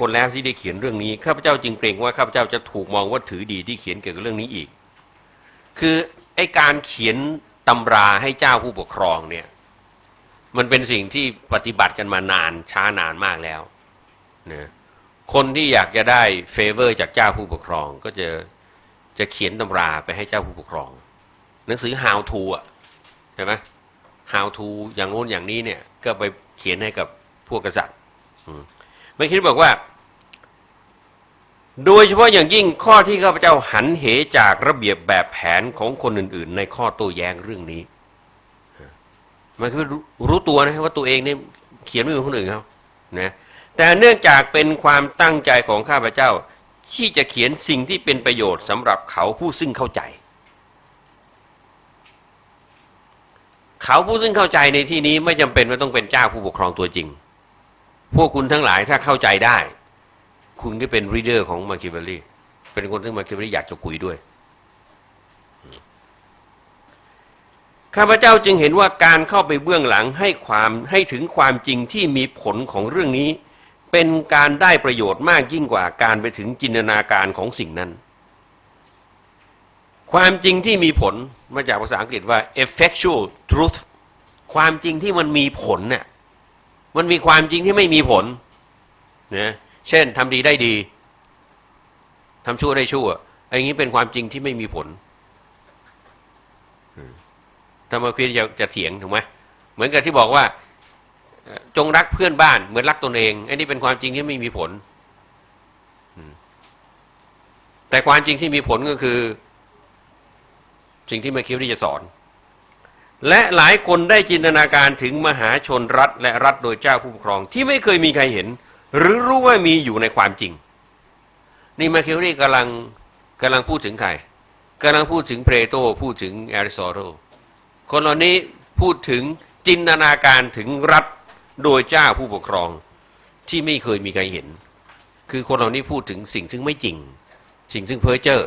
คนแล้วที่ได้เขียนเรื่องนี้ข้าพเจ้าจึงเกรงว่าข้าพเจ้าจะถูกมองว่าถือดีที่เขียนเกี่ยวกับเรื่องนี้อีก คือไอการเขียนตำราให้เจ้าผู้ปกครองเนี่ย มันเป็นสิ่งที่ปฏิบัติกันมานานช้านานมากแล้วนะคนที่อยากจะได้เฟเวอร์จากเจ้าผู้ปกครอง ก็จะจะเขียนตำราไปให้เจ้าผู้ปกครอง หนังสือ how to อะใช่ไหม how to อย่างโน้นอย่างนี้เนี่ย ก็ไปเขียนให้กับพวกกษัตริย์อืม ไม่คิดบอกว่า โดยเฉพาะอย่างยิ่งข้อที่ข้าพเจ้าหันเหจากระเบียบแบบแผนของคนอื่น ๆ ในข้อโต้แย้งเรื่องนี้มันคือรู้รู้ตัวนะว่าตัวเองเนี่ยเขียนไม่เหมือนคนอื่นเขานะแต่เนื่องจากเป็นความตั้งใจของข้าพเจ้า ที่จะเขียนสิ่งที่เป็นประโยชน์สำหรับเขาผู้ซึ่งเข้าใจ เขาผู้ซึ่งเข้าใจในที่นี้ไม่จำเป็นว่าต้องเป็นเจ้าผู้ปกครองตัวจริง พวกคุณทั้งหลายถ้าเข้าใจได้ คุณก็เป็นรีเดอร์ของมาคิเวลลี่เป็นคนซึ่มาคิเวลลี่อยากจะคุยด้วยข้าพเจ้าจึงเห็นว่าการเข้าไปเบื้องหลังให้ความให้ถึงความจริงที่มีผลของเรื่องนี้ เป็นการได้ประโยชน์มากยิ่งกว่าการไปถึงจินตนาการของสิ่งนั้น ความจริงที่มีผลมาจากภาษาอังกฤษว่า effectual truth ความจริงที่มันมีผลเนี่ย มันมีความจริงที่ไม่มีผลนะเช่นทำดีได้ดีทำชั่วได้ชั่วอันนี้เป็นความจริงที่ไม่มีผลธรรมพีจะจะเถียงถูกไหมเหมือนกับที่บอกว่า จงรักเพื่อนบ้านเหมือนรักตนเองอันนี้เป็นความจริงที่ไม่มีผลแต่ความจริงที่มีผลก็คือ สิ่งที่มาคิดที่จะสอน และหลายคนได้จินตนาการถึงมหาชนรัฐและรัฐโดยเจ้าผู้ปกครองที่ไม่เคยมีใครเห็น หรือรู้ว่ามีอยู่ในความจริง นี่มาคิวรี่กำลังกำลังพูดถึงใครกำลังพูดถึงเพลโตพูดถึงแอริสโตเติลคนเหล่านี้พูดถึงจินตนาการถึงรัฐโดยเจ้าผู้ปกครองที่ไม่เคยมีใครเห็น คือคนเหล่านี้พูดถึงสิ่งซึ่งไม่จริง สิ่งซึ่งเพ้อเจ้อ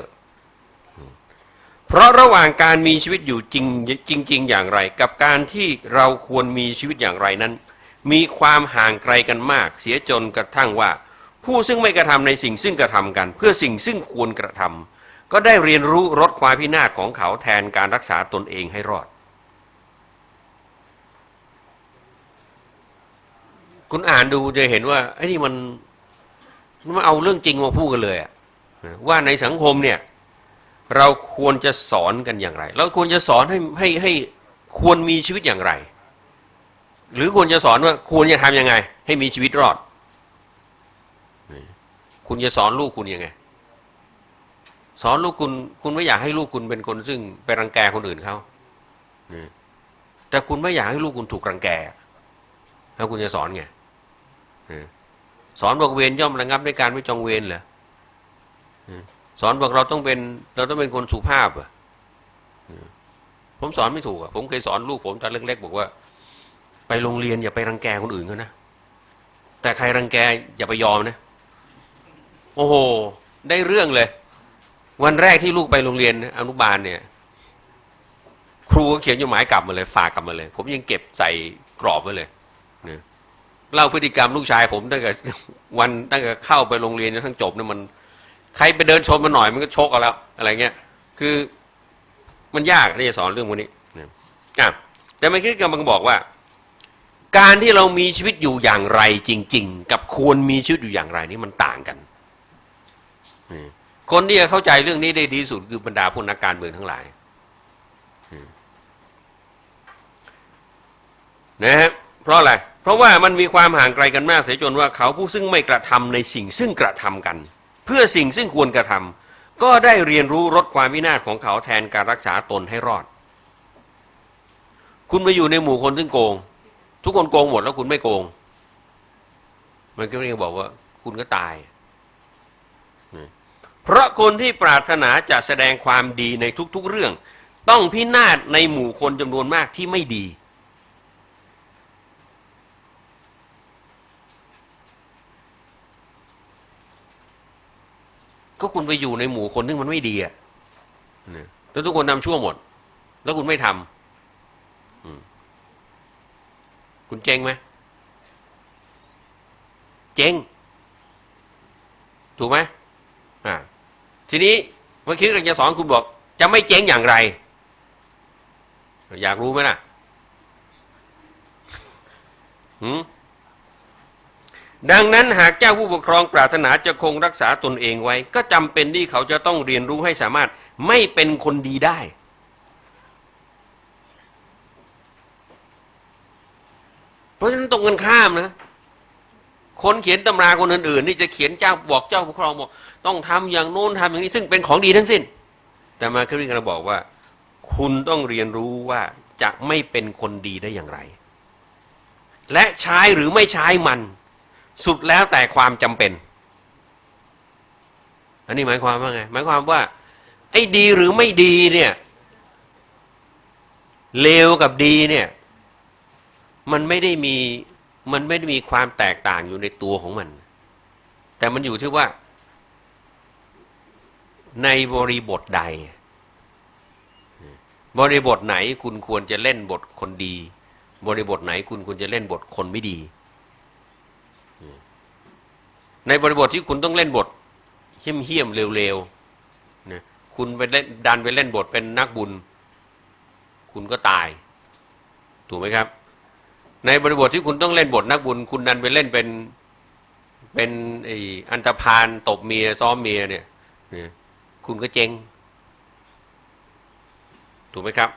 เพราะระหว่างการมีชีวิตอยู่จริงจริง ๆ อย่างไร กับการที่เราควรมีชีวิตอย่างไรนั้น มีความห่างไกลกันมาก เสียจนกระทั่งว่า ผู้ซึ่งไม่กระทำในสิ่งซึ่งกระทำกัน เพื่อสิ่งซึ่งควรกระทำก็ได้เรียนรู้ลดความพินาศของเขาแทนการรักษาตนเองให้รอด คุณอ่านดูจะเห็นว่าไอ้นี่มันมันเอาเรื่องจริงมาพูดกันเลยอะว่าในสังคมเนี่ย เราควรจะสอนกันอย่างไร เราควรจะสอนให้ให้ให้ควรมีชีวิตอย่างไร หรือควรจะสอนว่าควรจะทำยังไง ให้มีชีวิตรอด คุณจะสอนลูกคุณยังไง สอนลูกคุณคุณไม่อยากให้ลูกคุณเป็นคนซึ่งไปรังแกคนอื่นเขาแต่คุณไม่อยากให้ลูกคุณถูกรังแกแล้วคุณจะสอนไงสอนบอกเวรย่อมระงับด้วยการไม่จองเวรเหรอ สอนบอกเราต้องเป็น เราต้องเป็นคนสุภาพอะผมสอนไม่ถูกอะผมเคยสอนลูกผมตอนเล็กๆบอกว่า ไปโรงเรียนอย่าไปรังแกคนอื่นเขานะแต่ใครรังแกอย่าไปยอมนะ โอ้โห ได้เรื่องเลย วันแรกที่ลูกไปโรงเรียนอนุบาลเนี่ย ครูก็เขียนจดหมายกลับมาเลย ฝากกลับมาเลย ผมยังเก็บใส่กรอบไว้เลยเนี่ยเล่าพฤติกรรมลูกชายผมตั้งแต่วันตั้งแต่เข้าไปโรงเรียนจนทั้งจบเนี่ยมัน ใครไปเดินชนมันหน่อยมันก็ชกกันแล้ว อะไรเงี้ย คือมันยากที่จะสอนเรื่องพวกนี้นะอะแต่ไม่คิดกำลังบอกว่า การที่เรามีชีวิตอยู่อย่างไรจริง ๆ กับควรมีชีวิตอยู่อย่างไรนี่มันต่างกันคนที่จะเข้าใจเรื่องนี้ได้ดีสุดคือบรรดาผู้นักการเมืองทั้งหลายนะฮะเพราะอะไร เพราะว่ามันมีความห่างไกลกันมากเสียจนว่าเขาผู้ซึ่งไม่กระทำในสิ่งซึ่งกระทำกัน เพื่อสิ่งซึ่งควรกระทำก็ได้เรียนรู้ลดความวินาศของเขาแทนการรักษาตนให้รอด คุณมาอยู่ในหมู่คนซึ่งโกง ทุกคนโกงหมดแล้วคุณไม่โกง มันก็เรียกบอกว่า คุณก็ตาย เพราะคนที่ปรารถนาจะแสดงความดีในทุกๆเรื่อง ต้องพินาศในหมู่คนจำนวนมากที่ไม่ดี ก็คุณไปอยู่ในหมู่คนที่มันไม่ดีอะแล้วทุกคนทำชั่วหมด แล้วคุณไม่ทำคุณเจ๊งไหมเจ๊งถูกไหมอ่าทีนี้เมื่อกี้เราจะสอนคุณบอก จะไม่เจ๊งอย่างไร อยากรู้ไหมล่ะ หืม ดังนั้นหากเจ้าผู้ปกครองปรารถนาจะคงรักษาตนเองไว้ ก็จำเป็นที่เขาจะต้องเรียนรู้ให้สามารถไม่เป็นคนดีได้ เพราะฉะนั้นตรงกันข้ามนะคนเขียนตำราคนอื่นๆนี่จะเขียนเจ้าบอกเจ้าผู้ปกครองบอกต้องทำอย่างโน้นทำอย่างนี้ซึ่งเป็นของดีทั้งสิ้น แต่มาคริสต์บอกว่า คุณต้องเรียนรู้ว่าจะไม่เป็นคนดีได้อย่างไร และใช้หรือไม่ใช้มัน สุดแล้วแต่ความจำเป็น อันนี้หมายความว่าไง หมายความว่า ไอ้ดีหรือไม่ดีเนี่ยเลวกับดีเนี่ย มันไม่ได้มีมันไม่ได้มีความแตกต่างอยู่ในตัวของมัน แต่มันอยู่ที่ว่า ในบริบทใด บริบทไหนคุณควรจะเล่นบทคนดี บริบทไหนคุณควรจะเล่นบทคนไม่ดี ในบริบทที่คุณต้องเล่นบทเหี้ยมเหี้ยมๆเร็วๆนะคุณไปเล่นดันไปเล่นบทเป็นนักบุญ คุณก็ตาย ถูกไหมครับ ในบริบทที่คุณต้องเล่นบทนักบุญ คุณดันไปเล่นเป็นเป็นไออันธพาลตบเมียซ้อมเมียเนี่ยเนี่ยคุณก็เจงถูกไหมครับ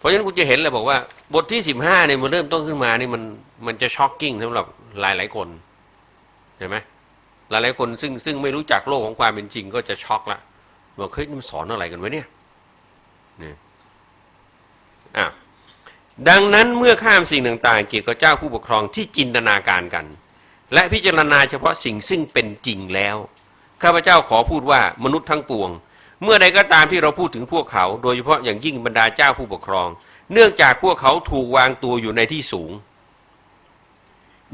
เพราะฉะนั้นคุณจะเห็นเลยบอกว่า บทที่สิบห้าเนี่ยมันเริ่มต้นขึ้นมานี่มันมันจะช็อกกิ้งสำหรับหลายหลายคนเห็นไหมหลายหลายคนซึ่งซึ่งไม่รู้จักโลกของความเป็นจริง ก็จะช็อกละบอกเฮ้ยมันสอนอะไรกันวะเนี่ยเนี่ยอะดังนั้นเมื่อข้ามสิ่งต่างๆ เกี่ยวกับเจ้าผู้ปกครองที่จินตนาการกัน และพิจารณาเฉพาะสิ่งซึ่งเป็นจริงแล้วข้าพเจ้าขอพูดว่ามนุษย์ทั้งปวง เมื่อใดก็ตามที่เราพูดถึงพวกเขา โดยเฉพาะอย่างยิ่งบรรดาเจ้าผู้ปกครอง เนื่องจากพวกเขาถูกวางตัวอยู่ในที่สูง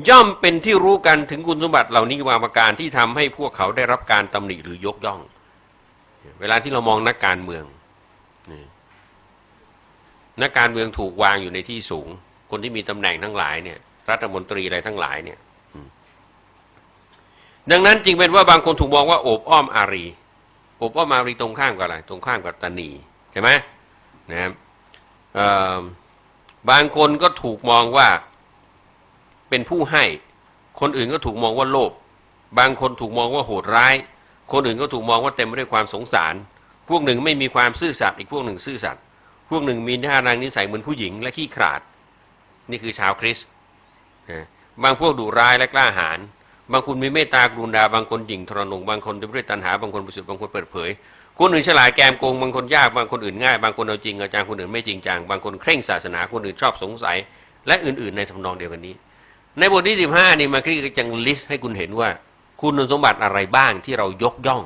ย่อมเป็นที่รู้กันถึงคุณสมบัติเหล่านี้วาประการที่ทำให้พวกเขาได้รับการตำหนิหรือยกย่อง เวลาที่เรามองนักการเมืองนักการเมืองถูกวางอยู่ในที่สูง คนที่มีตำแหน่งทั้งหลายเนี่ย รัฐมนตรีอะไรทั้งหลายเนี่ยดังนั้นจึงเป็นว่าบางคนถูกมองว่าโอบอ้อมอารี อบอ้อมอารีตรงข้ามกับอะไร ตรงข้ามกับตนีใช่ไหมนะครับบางคนก็ถูกมองว่าเป็นผู้ให้ คนอื่นก็ถูกมองว่าโลภบางคนถูกมองว่าโหดร้าย คนอื่นก็ถูกมองว่าเต็มไปด้วยความสงสาร พวกหนึ่งไม่มีความซื่อสัตย์อีกพวกหนึ่งซื่อสัตย์พวกหนึ่งมีท่านางนิสัยเหมือนผู้หญิงและขี้ขลาด นี่คือชาวคริสต์บางพวกดุร้ายและกล้าหาญ บางคนมีเมตตากรุณาบางคนหยิ่งทรนงบางคนเต็มด้วยตัณหาบางคนบริสุทธิ์บางคนเปิดเผย คนอื่นฉลาดแกมโกงบางคนยากบางคนอื่นง่ายบางคนเอาจริงเอาจังคนอื่นไม่จริงจังบางคนเคร่งศาสนาคนอื่นชอบสงสัย และอื่นๆ ในทำนองเดียวกันนี้ ในบทที่สิบห้านี่มาครีก็จังลิสต์ให้คุณเห็นว่า คุณสมบัติอะไรบ้างที่เรายกย่อง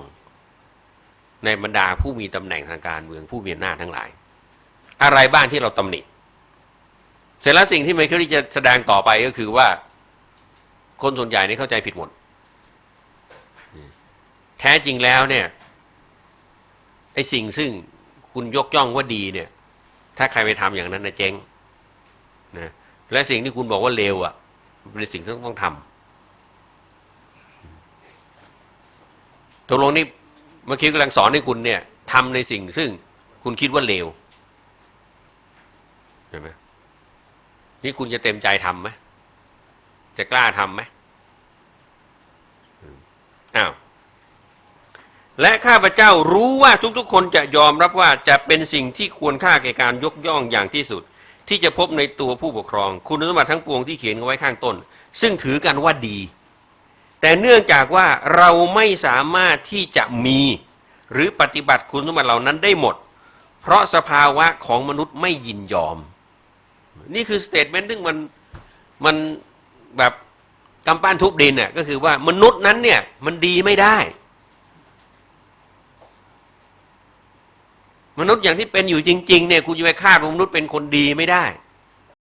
ในบรรดาผู้มีตำแหน่งทางการเมืองผู้มีอำนาจทั้งหลาย อะไรบ้างที่เราตำหนิเสร็จแล้วสิ่งที่ไมเคิลจะแสดงต่อไปก็คือว่า คนส่วนใหญ่นี่เข้าใจผิดหมด แท้จริงแล้วเนี่ยไอ้สิ่งซึ่งคุณยกย่องว่าดีเนี่ย ถ้าใครไปทำอย่างนั้นนะเจ๊งนะและสิ่งที่คุณบอกว่าเลวอะเป็นสิ่งที่ต้องทำตกลงนี่เมื่อกี้กำลังสอนให้คุณเนี่ยทำในสิ่งซึ่งคุณคิดว่าเลวเห็นไหมนี่คุณจะเต็มใจทำไหม จะกล้าทำไหมอ้าวและข้าพเจ้ารู้ว่าทุกๆ คนจะยอมรับว่าจะเป็นสิ่งที่ควรค่าแก่การยกย่องอย่างที่สุด ที่จะพบในตัวผู้ปกครอง คุณสมบัติทั้งปวงที่เขียนไว้ข้างต้น ซึ่งถือกันว่าดี แต่เนื่องจากว่าเราไม่สามารถที่จะมี หรือปฏิบัติคุณสมบัติเหล่านั้นได้หมด เพราะสภาวะของมนุษย์ไม่ยินยอม นี่คือสเตทเมนต์ซึ่งมันมัน แบบกำปั้นทุบดินเนี่ยก็คือว่ามนุษย์นั้นเนี่ย มันดีไม่ได้ มนุษย์อย่างที่เป็นอยู่จริง ๆ เนี่ยคุณจะไปคาดว่ามนุษย์เป็นคนดีไม่ได้